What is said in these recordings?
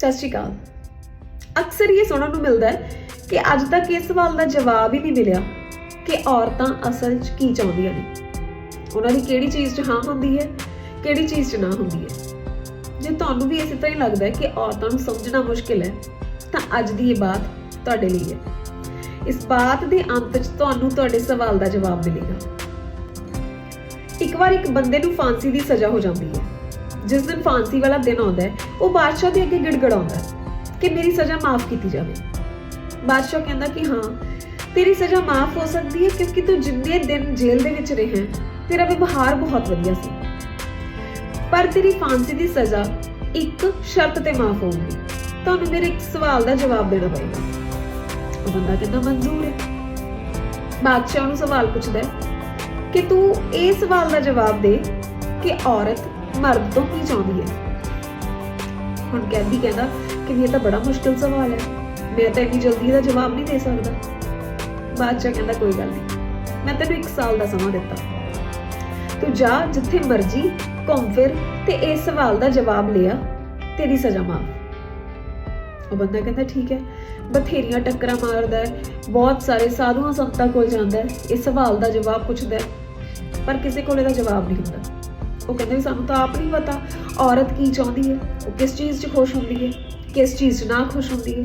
ਸਤਿ ਸ਼੍ਰੀ ਅਕਾਲ। ਅਕਸਰ ਇਹ ਸੁਣਨ ਨੂੰ ਮਿਲਦਾ ਹੈ ਕਿ ਅੱਜ ਤੱਕ ਇਸ ਸਵਾਲ ਦਾ ਜਵਾਬ ਹੀ ਨਹੀਂ ਮਿਲਿਆ ਕਿ ਔਰਤਾਂ ਅਸਲ 'ਚ ਕੀ ਚਾਹੁੰਦੀਆਂ ਨੇ। ਉਹਨਾਂ ਦੀ ਕਿਹੜੀ ਚੀਜ਼ 'ਚ ਹਾਂ ਹੁੰਦੀ ਹੈ, ਕਿਹੜੀ ਚੀਜ਼ 'ਚ ਨਾ ਹੁੰਦੀ ਹੈ। ਜੇ ਤੁਹਾਨੂੰ ਵੀ ਇਸੇ ਤਰ੍ਹਾਂ ਹੀ ਲੱਗਦਾ ਹੈ ਕਿ ਔਰਤਾਂ ਨੂੰ ਸਮਝਣਾ ਮੁਸ਼ਕਿਲ ਹੈ, ਤਾਂ ਅੱਜ ਦੀ ਇਹ ਬਾਤ ਤੁਹਾਡੇ ਲਈ ਹੈ। ਇਸ ਬਾਤ ਦੇ ਅੰਤ 'ਚ ਤੁਹਾਨੂੰ ਤੁਹਾਡੇ ਸਵਾਲ ਦਾ ਜਵਾਬ ਮਿਲੇਗਾ। ਇੱਕ ਵਾਰ ਇੱਕ ਬੰਦੇ ਨੂੰ ਫਾਂਸੀ ਦੀ ਸਜ਼ਾ ਹੋ ਜਾਂਦੀ ਹੈ। ਜਿਸ ਦਿਨ ਫਾਂਸੀ ਵਾਲਾ ਦਿਨ ਆਉਂਦਾ ਹੈ, ਉਹ ਬਾਦਸ਼ਾਹ ਦੇ ਅੱਗੇ ਗਿੜਗੜਾਉਂਦਾ ਕਿ ਮੇਰੀ ਸਜ਼ਾ ਮਾਫ ਕੀਤੀ ਜਾਵੇ। ਬਾਦਸ਼ਾਹ ਕਹਿੰਦਾ ਕਿ ਹਾਂ, ਤੇਰੀ ਸਜ਼ਾ ਮਾਫ ਹੋ ਸਕਦੀ ਹੈ ਕਿਉਂਕਿ ਤੂੰ ਜਿੰਨੇ ਦਿਨ ਜੇਲ੍ਹ ਦੇ ਵਿੱਚ ਰਿਹਾ ਤੇਰਾ ਵਿਵਹਾਰ ਬਹੁਤ ਵਧੀਆ ਸੀ। ਪਰ ਤੇਰੀ ਫਾਂਸੀ ਦੀ ਸਜ਼ਾ ਇੱਕ ਸ਼ਰਤ ਤੇ ਮਾਫ ਹੋਊਗੀ। ਤੁਹਾਨੂੰ ਮੇਰੇ ਇੱਕ ਸਵਾਲ ਦਾ ਜਵਾਬ ਦੇਣਾ ਪਏਗਾ। ਉਹ ਬੰਦਾ ਕਹਿੰਦਾ, ਮਨਜ਼ੂਰ ਹੈ। ਬਾਦਸ਼ਾਹ ਨੂੰ ਸਵਾਲ ਪੁੱਛਦਾ ਕਿ ਤੂੰ ਇਹ ਸਵਾਲ ਦਾ ਜਵਾਬ ਦੇ ਕਿ ਔਰਤ ਮਰਦ ਤੋਂ ਕੀ ਚਾਹੁੰਦੀ ਹੈ? ਹੁਣ ਕੈਦੀ ਕਹਿੰਦਾ ਕਿ ਇਹ ਤਾਂ ਬੜਾ ਮੁਸ਼ਕਿਲ ਸਵਾਲ ਹੈ। ਮੈਂ ਤਾਂ ਇੰਨੀ ਜਲਦੀ ਇਹਦਾ ਜਵਾਬ ਨਹੀਂ ਦੇ ਸਕਦਾ। ਬਾਦਸ਼ਾਹ ਕਹਿੰਦਾ ਕੋਈ ਗੱਲ ਨਹੀਂ। ਮੈਂ ਤੈਨੂੰ ਇੱਕ ਸਾਲ ਦਾ ਸਮਾਂ ਦਿੱਤਾ। ਤੂੰ ਜਾ ਜਿੱਥੇ ਮਰਜ਼ੀ, ਘੁੰਮ ਫਿਰ ਤੇ ਇਸ ਸਵਾਲ ਦਾ ਜਵਾਬ ਲਿਆ। ਤੇਰੀ ਸਜ਼ਾ ਮਾਫ। ਉਹ ਬੰਦਾ ਕਹਿੰਦਾ ਠੀਕ ਹੈ। ਬਥੇਰੀਆਂ ਟੱਕਰਾਂ ਮਾਰਦਾ ਹੈ। ਬਹੁਤ ਸਾਰੇ ਸਾਧੂਆਂ ਸੰਤਾਂ ਕੋਲ ਜਾਂਦਾ ਹੈ। ਇਸ ਸਵਾਲ ਦਾ ਜਵਾਬ ਪੁੱਛਦਾ ਹੈ। ਪਰ ਕਿਸੇ ਕੋਲ ਇਹਦਾ ਜਵਾਬ ਨਹੀਂ ਹੁੰਦਾ। ਉਹ ਕਹਿੰਦੇ ਵੀ ਸਾਨੂੰ ਤਾਂ ਆਪ ਨਹੀਂ ਪਤਾ, ਔਰਤ ਕੀ ਚਾਹੁੰਦੀ ਹੈ, ਉਹ ਕਿਸ ਚੀਜ਼ 'ਚ ਖੁਸ਼ ਹੁੰਦੀ ਹੈ, ਕਿਸ ਚੀਜ਼ 'ਚ ਨਾ ਖੁਸ਼ ਹੁੰਦੀ ਹੈ।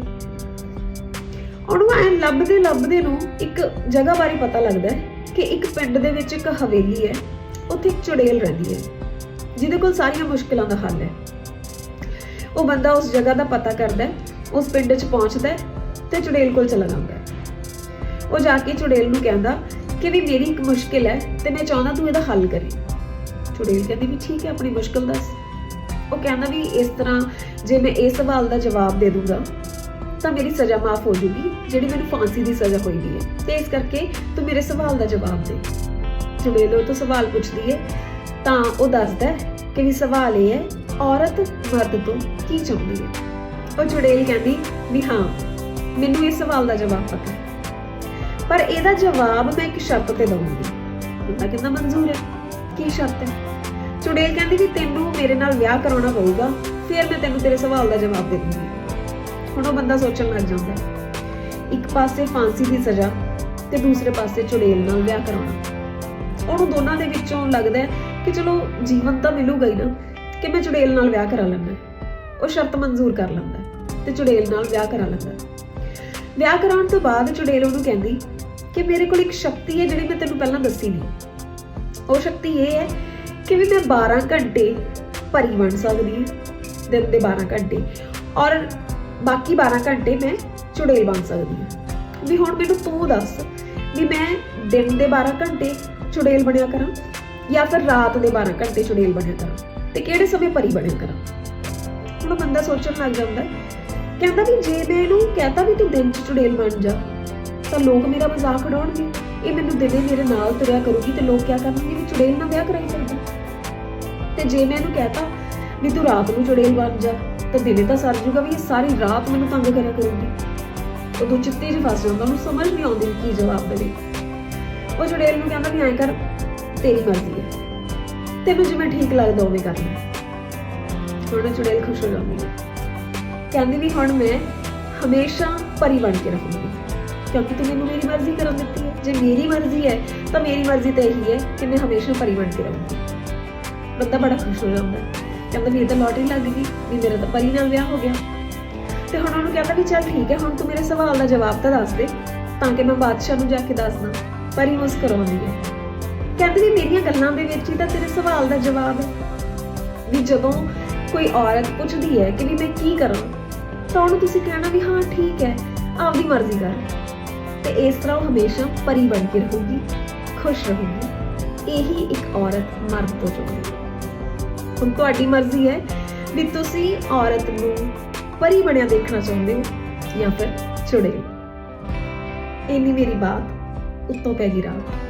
ਉਹਨੂੰ ਐ ਲੱਭਦੇ ਲੱਭਦੇ ਨੂੰ ਇੱਕ ਜਗ੍ਹਾ ਬਾਰੇ ਪਤਾ ਲੱਗਦਾ ਹੈ ਕਿ ਇੱਕ ਪਿੰਡ ਦੇ ਵਿੱਚ ਇੱਕ ਹਵੇਲੀ ਹੈ, ਉੱਥੇ ਇੱਕ ਚੁੜੇਲ ਰਹਿੰਦੀ ਹੈ, ਜਿਹਦੇ ਕੋਲ ਸਾਰੀਆਂ ਮੁਸ਼ਕਲਾਂ ਦਾ ਹੱਲ ਹੈ। ਉਹ ਬੰਦਾ ਉਸ ਜਗ੍ਹਾ ਦਾ ਪਤਾ ਕਰਦਾ ਹੈ, ਉਸ ਪਿੰਡ 'ਚ ਪਹੁੰਚਦਾ ਹੈ ਤੇ ਚੁੜੇਲ ਕੋਲ ਚਲਾ ਜਾਂਦਾ ਹੈ। ਉਹ ਜਾ ਕੇ ਚੁੜੇਲ ਨੂੰ ਕਹਿੰਦਾ ਕਿ ਵੀ ਮੇਰੀ ਇੱਕ ਮੁਸ਼ਕਿਲ ਹੈ ਤੇ ਮੈਂ ਚਾਹੁੰਦਾ ਤੂੰ ਇਹਦਾ ਹੱਲ ਕਰੇ। ਚੁੜੇਲ ਕਹਿੰਦੀ ਵੀ ਠੀਕ ਹੈ, ਆਪਣੀ ਮੁਸ਼ਕਲ ਦੱਸ। ਉਹ ਕਹਿੰਦਾ ਵੀ ਇਸ ਤਰ੍ਹਾਂ ਜੇ ਮੈਂ ਇਸ ਸਵਾਲ ਦਾ ਜਵਾਬ ਦੇ ਦੂੰਗਾ, ਤਾਂ ਮੇਰੀ ਸਜ਼ਾ ਮਾਫ ਹੋ ਜੂਗੀ, ਜਿਹੜੀ ਮੈਨੂੰ ਫਾਂਸੀ ਦੀ ਸਜ਼ਾ ਹੋਈ ਵੀ ਹੈ। ਤੇ ਇਸ ਕਰਕੇ ਤੂੰ ਮੇਰੇ ਸਵਾਲ ਦਾ ਜਵਾਬ ਦੇ। ਚੁੜੇਲ ਉਹ ਤੋਂ ਸਵਾਲ ਪੁੱਛਦੀ ਹੈ, ਤਾਂ ਉਹ ਦੱਸਦਾ ਕਿ ਵੀ ਸਵਾਲ ਇਹ ਹੈ, ਔਰਤ ਮਰਦ ਤੋਂ ਕੀ ਚਾਹੁੰਦੀ ਹੈ? ਉਹ ਚੁੜੇਲ ਕਹਿੰਦੀ ਵੀ ਹਾਂ, ਮੈਨੂੰ ਇਸ ਸਵਾਲ ਦਾ ਜਵਾਬ ਪਤਾ ਪਰ ਇਹਦਾ ਜਵਾਬ ਮੈਂ ਇੱਕ ਸ਼ਰਤ ਤੇ ਦਵਾਂਗੀ ਬੰਦਾ ਕਹਿੰਦਾ ਮਨਜ਼ੂਰ ਹੈ? ਕੀ ਸ਼ਰਤ ਹੈ? ਚੁੜੇਲ ਕਹਿੰਦੀ ਵੀ ਤੈਨੂੰ ਮੇਰੇ ਨਾਲ ਵਿਆਹ ਕਰਾਉਣਾ ਪਊਗਾ, ਫਿਰ ਮੈਂ ਤੈਨੂੰ ਤੇਰੇ ਸਵਾਲ ਦਾ ਜਵਾਬ ਦੇ ਦੂੰਗੀ। ਹੁਣ ਉਹ ਬੰਦਾ ਸੋਚਣ ਲੱਗ ਜਾਂਦਾ ਇੱਕ ਪਾਸੇ ਫਾਂਸੀ ਦੀ ਸਜ਼ਾ ਤੇ ਦੂਸਰੇ ਪਾਸੇ ਚੁੜੇਲ ਨਾਲ ਵਿਆਹ ਕਰਾਉਣਾ। ਉਹਨੂੰ ਦੋਨਾਂ ਦੇ ਵਿੱਚੋਂ ਲੱਗਦਾ ਕਿ ਚਲੋ ਜੀਵਨ ਤਾਂ ਮਿਲੂਗਾ ਹੀ ਨਾ, ਕਿ ਮੈਂ ਚੁੜੇਲ ਨਾਲ ਵਿਆਹ ਕਰਾ ਲੈਂਦਾ ਉਹ ਸ਼ਰਤ ਮਨਜ਼ੂਰ ਕਰ ਲੈਂਦਾ ਤੇ ਚੁੜੇਲ ਨਾਲ ਵਿਆਹ ਕਰਾ ਲੈਂਦਾ ਵਿਆਹ ਕਰਾਉਣ ਤੋਂ ਬਾਅਦ ਚੁੜੇਲ ਉਹਨੂੰ ਕਹਿੰਦੀ ਕਿ ਮੇਰੇ ਕੋਲ ਇੱਕ ਸ਼ਕਤੀ ਹੈ ਜਿਹੜੀ ਮੈਂ ਤੈਨੂੰ ਪਹਿਲਾਂ ਦੱਸੀ ਨਹੀਂ। ਉਹ ਸ਼ਕਤੀ ਇਹ ਹੈ ਕਿ ਵੀ ਮੈਂ 12 ਘੰਟੇ ਭਰੀ ਬਣ ਸਕਦੀ ਹਾਂ, ਦਿਨ ਦੇ 12 ਘੰਟੇ। ਔਰ ਬਾਕੀ 12 ਘੰਟੇ ਮੈਂ ਚੁੜੇਲ ਬਣ ਸਕਦੀ ਹਾਂ। ਵੀ ਹੁਣ ਮੈਨੂੰ ਤੂੰ ਦੱਸ ਵੀ ਮੈਂ ਦਿਨ ਦੇ 12 ਘੰਟੇ ਚੁੜੇਲ ਬਣਿਆ ਕਰਾਂ ਜਾਂ ਫਿਰ ਰਾਤ ਦੇ 12 ਘੰਟੇ ਚੁੜੇਲ ਬਣਿਆ ਕਰਾਂ ਤੇ ਕਿਹੜੇ ਸਮੇਂ ਭਰੀ ਬਣਿਆ ਕਰਾਂ? ਹੁਣ ਬੰਦਾ ਸੋਚਣ ਲੱਗ ਜਾਂਦਾ, ਕਹਿੰਦਾ ਵੀ ਜੇ ਮੈਂ ਇਹਨੂੰ ਕਹਤਾ ਵੀ ਤੂੰ ਦਿਨ ਚ ਚੁੜੇਲ ਬਣ ਜਾ, ਤਾਂ ਲੋਕ ਮੇਰਾ ਮਜ਼ਾਕ ਉਡਾਉਣਗੇ। ਇਹ ਮੈਨੂੰ ਦਿਨੇ ਮੇਰੇ ਨਾਲ ਤੁਰਿਆ ਕਰੂਗੀ ਤੇ ਲੋਕ ਕਿਆ ਕਰਨਗੇ? ਵੀ ਚੁੜੇਲ ਨਾਲ ਵਿਆਹ ਕਰਾਈ ਕਰਦਾ ਤੇ ਜੇ ਮੈਂ ਇਹਨੂੰ ਕਹਤਾ ਵੀ ਤੂੰ ਰਾਤ ਨੂੰ ਚੁੜੇਲ ਬਣ ਜਾ, ਤਾਂ ਦਿਨੇ ਤਾਂ ਸਰ ਜੂਗਾ ਵੀ ਇਹ ਸਾਰੀ ਰਾਤ ਮੈਨੂੰ ਤੰਗ ਕਰਿਆ ਕਰੂਗੀ। ਉਦੋਂ ਚਿੱਤੇ 'ਚ ਫਸ ਜਾਂਦਾ, ਉਹਨੂੰ ਸਮਝ ਨਹੀਂ ਆਉਂਦੀ ਕੀ ਜਵਾਬ ਦੇਵੇ। ਉਹ ਚੁੜੇਲ ਨੂੰ ਕਹਿੰਦਾ ਵੀ ਐਂ ਕਰ, ਤੇਰੀ ਮਰਜ਼ੀ ਹੈ। ਤੈਨੂੰ ਜਿਵੇਂ ਠੀਕ ਲੱਗਦਾ ਉਵੇਂ ਕਰਨਾ ਲੈ। ਹੁਣ ਚੁੜੇਲ ਖੁਸ਼ ਹੋ ਜਾਂਦੀ ਹੈ। ਕਹਿੰਦੀ ਵੀ ਹੁਣ ਮੈਂ ਹਮੇਸ਼ਾ ਪਰੀ ਬਣ ਕੇ ਰਹੂੰਗੀ ਕਿਉਂਕਿ ਤੂੰ ਮੈਨੂੰ ਮੇਰੀ ਮਰਜ਼ੀ ਕਰਨ ਦਿੱਤੀ ਹੈ। ਜੇ ਮੇਰੀ ਮਰਜ਼ੀ ਹੈ, ਤਾਂ ਮੇਰੀ ਮਰਜ਼ੀ ਤਾਂ ਇਹੀ ਹੈ ਕਿ ਮੈਂ ਹਮੇਸ਼ਾ ਪਰੀ ਬਣ ਕੇ ਰਹੂੰਗੀ। ਬੰਦਾ ਬੜਾ ਖੁਸ਼ ਹੋ ਜਾਂਦਾ ਕਹਿੰਦਾ ਵੀ ਇਹ ਤਾਂ ਲੋਟਰੀ ਲੱਗ ਗਈ, ਵੀ ਮੇਰਾ ਤਾਂ ਪਰੀ ਨਾਲ ਵਿਆਹ ਹੋ ਗਿਆ। ਤੇ ਹੁਣ ਉਹਨੂੰ ਕਹਿੰਦਾ ਵੀ ਚੱਲ ਠੀਕ ਹੈ, ਹੁਣ ਤੂੰ ਮੇਰੇ ਸਵਾਲ ਦਾ ਜਵਾਬ ਤਾਂ ਦੱਸ ਦੇ, ਤਾਂ ਕਿ ਮੈਂ ਬਾਦਸ਼ਾਹ ਨੂੰ ਜਾ ਕੇ ਦੱਸਦਾ, ਪਰੀ ਮੁਸਕਰਾਉਂਦੀ ਹੈ। ਕਹਿੰਦੀ ਵੀ ਮੇਰੀਆਂ ਗੱਲਾਂ ਦੇ ਵਿੱਚ ਹੀ ਤਾਂ ਤੇਰੇ ਸਵਾਲ ਦਾ ਜਵਾਬ ਹੈ। ਵੀ ਜਦੋਂ ਕੋਈ ਔਰਤ ਪੁੱਛਦੀ ਹੈ ਕਿ ਵੀ ਮੈਂ ਕੀ ਕਰਾਂ, ਤਾਂ ਉਹਨੂੰ ਤੁਸੀਂ ਕਹਿਣਾ ਵੀ ਹਾਂ, ਠੀਕ ਹੈ, ਆਪਦੀ ਮਰਜ਼ੀ ਕਰ। ਤੇ ਇਸ ਤਰ੍ਹਾਂ ਉਹ ਹਮੇਸ਼ਾ ਪਰੀ ਬਣ ਕੇ ਰਹੂਗੀ, ਖੁਸ਼ ਰਹੂਗੀ। ਇਹੀ ਇੱਕ ਔਰਤ ਮਰਦ ਤੋਂ ਚਾਹੁੰਦੀ ਹੁਣ ਤੁਹਾਡੀ ਮਰਜ਼ੀ ਹੈ ਵੀ ਤੁਸੀਂ ਔਰਤ ਨੂੰ ਪਰੀ ਬਣਿਆ ਦੇਖਣਾ ਚਾਹੁੰਦੇ ਹੋ ਜਾਂ ਫਿਰ ਚੁੜੇਲ ਇੰਨੀ ਮੇਰੀ ਬਾਤ ਉੱਤੋਂ ਪੈ ਗਈ ਰਾਤ।